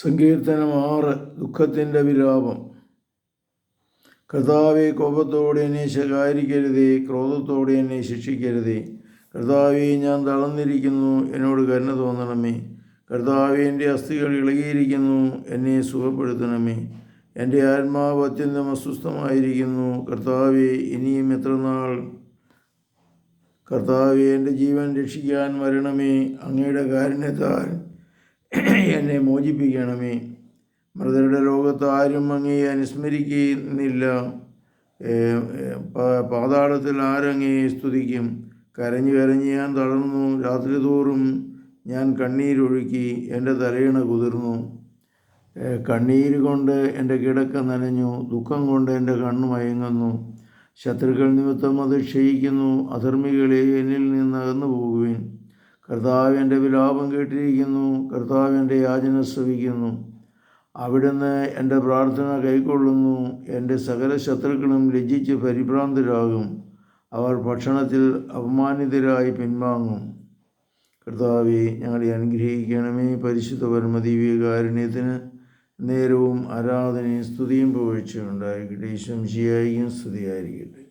സങ്കീർത്തനം ആറ് ദുഃഖത്തിന്റെ വിലാപം. കർത്താവെ കോപത്തോടെ എന്നെ ശകാരിക്കരുതേ ക്രോധത്തോടെ എന്നെ ശിക്ഷിക്കരുതേ. കർത്താവെ ഞാൻ തളർന്നിരിക്കുന്നു എന്നോട് കരുണ തോന്നണമേ. കർത്താവെ എന്റെ അസ്ഥികൾ ഇളകിയിരിക്കുന്നു എന്നെ സുഖപ്പെടുത്തണമേ. എന്റെ ആത്മാവ് അത്യന്തം അസ്വസ്ഥമായിരിക്കുന്നു. കർത്താവെ ഇനിയും എത്ര നാൾ? കർത്താവെ എന്റെ ജീവൻ രക്ഷിക്കാൻ വരണമേ. അങ്ങയുടെ കാരുണ്യത്താൽ എന്നെ മോചിപ്പിക്കണമേ. മൃതരുടെ ലോകത്ത് ആരും അങ്ങയെ അനുസ്മരിക്കുന്നില്ല. പാതാളത്തിൽ ആരങ്ങയെ സ്തുതിക്കും. കരഞ്ഞു കരഞ്ഞ് ഞാൻ തളർന്നു. രാത്രി തോറും ഞാൻ കണ്ണീരൊഴുക്കി എന്റെ തലയിണ കുതിർന്നു. കണ്ണീർ കൊണ്ട് എന്റെ കിടക്ക നനഞ്ഞു. ദുഃഖം കൊണ്ട് എന്റെ കണ്ണു മയങ്ങുന്നു. ശത്രുക്കൾ നിമിത്തം അത് ക്ഷയിക്കുന്നു. അധർമ്മികളെ എന്നിൽ നിന്ന് അകന്നു പോകുവിൻ കർത്താവ് എന്റെ വിലാപം കേട്ടിരിക്കുന്നു കർത്താവിന്റെ യാചന ശ്രവിക്കുന്നു. അവിടുന്ന് എന്റെ പ്രാർത്ഥന കൈക്കൊള്ളുന്നു എന്റെ സകല ശത്രുക്കളും ലജ്ജിച്ച് പരിഭ്രാന്തരാകും. അവർ ഭക്ഷണത്തിൽ അപമാനിതരായി പിൻവാങ്ങും. കർത്താവെ ഞങ്ങളെ അനുഗ്രഹിക്കണമേ പരിശുദ്ധ പരമദീവികാരുണ്യത്തിന് നേരവും ആരാധനയും സ്തുതിയും പുകഴ്ചയുണ്ടായിരിക്കട്ടെ ശംശിയായിരിക്കും സ്തുതിയായിരിക്കട്ടെ.